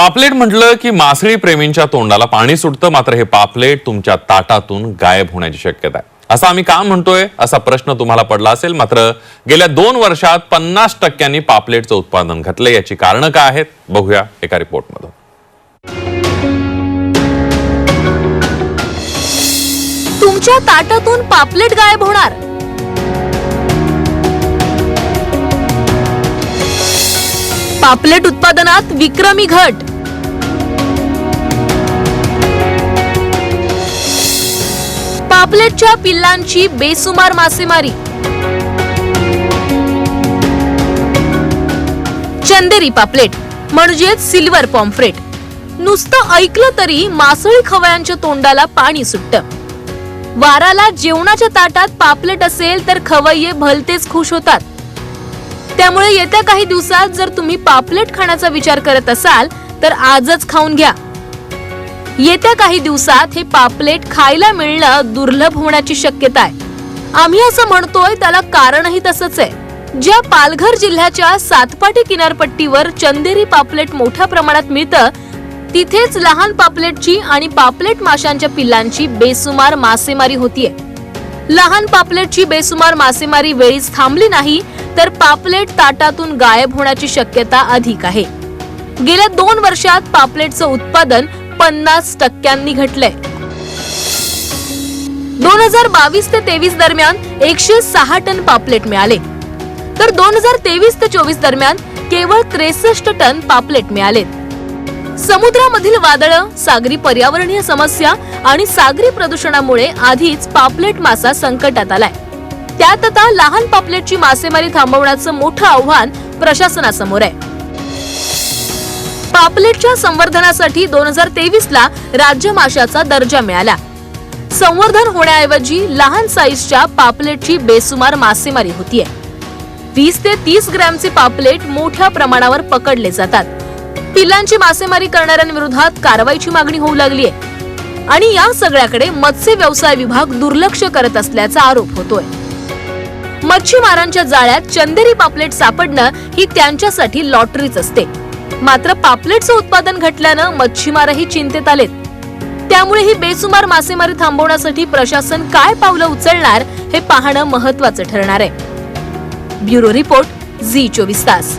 पापलेट म्हटलं की मासळी प्रेमींच्या तोंडाला पाणी सुटतं मात्र हे पापलेट तुमच्या ताटातून गायब होण्याची शक्यता आहे. असं आम्ही का म्हणतोय? असा प्रश्न तुम्हाला पडला असेल मात्र गेल्या दोन वर्षात पन्नास टक्क्यांनी पापलेटचं उत्पादन घटलं याची कारणं काय आहेत? बघूया एका रिपोर्टमधून. तुमच्या ताटातून पापलेट गायब होणार. पापलेट उत्पादनात विक्रमी घट. पापलेटच्या पिल्लांची बेसुमार मासेमारी. चंदेरी पापलेट म्हणजेच सिल्वर पॉम्फ्रेट. नुसतं ऐकलं तरी मासळी खवयांच्या तोंडाला पाणी सुटतं. वाराला जेवणाच्या ताटात पापलेट असेल तर खवय्ये भलतेच खुश होतात. त्यामुळे येत्या काही दिवसात जर तुम्ही पापलेट खाण्याचा विचार करत असाल तर आजच खाऊन घ्या. येत्या काही दिवसात हे पापलेट खायला मिळणं दुर्लभ होण्याची शक्यता आहे. आम्ही असं म्हणतोय त्याला कारणही तसंच आहे. ज्या पालघर जिल्ह्याच्या सातपाटी किनारपट्टीवर चंदेरी पापलेट मोठ्या प्रमाणात मिळतं तिथेच लहान पापलेटची आणि पापलेट माशांच्या पिल्लांची बेसुमार मासेमारी होतीये. लहान पापलेटची बेसुमार मासेमारी वेळीच थांबली नाही तर पापलेट ताटातून गायब होण्याची शक्यता अधिक आहे. गेल्या दोन वर्षात पापलेटचं उत्पादन पन्नास टक्क्यांनी घटलंय. दोन हजार बावीस ते तेवीस दरम्यान एकशे सहा टन पापलेट मिळाले. तर दोन हजार तेवीस ते चोवीस दरम्यान केवळ त्रेसष्ट टन पापलेट मिळालेत समुद्रामधील वादळ सागरी पर्यावरणीय समस्या आणि सागरी प्रदूषणामुळे आधीच पापलेट मासा संकटात आलाय. त्यात आता लहान पापलेटची मासेमारी थांबवण्याचं मोठं आव्हान प्रशासनासमोर आहे. पापलेटच्या संवर्धनासाठी दोन हजार तेवीस ला राज्य माशाचा दर्जा मिळाला. संवर्धन होण्याऐवजी लहान साईजच्या पापलेटची बेसुमार मासेमारी होतीये. वीस ते तीस ग्रॅमचे पापलेट मोठ्या प्रमाणावर पकडले जातात. पिल्लांची मासेमारी करणाऱ्यांविरोधात कारवाईची मागणी होऊ लागली आहे आणि या सगळ्याकडे मत्स्य व्यवसाय विभाग दुर्लक्ष करत असल्याचा आरोप होतोय. मच्छीमारांच्या जाळ्यात चंदेरी पापलेट सापडणं ही त्यांच्यासाठी लॉटरीच असते. मात्र पापलेटचं उत्पादन घटल्यानं मच्छीमारही चिंतेत आलेत. त्यामुळे ही बेसुमार मासेमारी थांबवण्यासाठी प्रशासन काय पावलं उचलणार हे पाहणं महत्वाचं ठरणार आहे. ब्युरो रिपोर्ट झी चोवीस तास.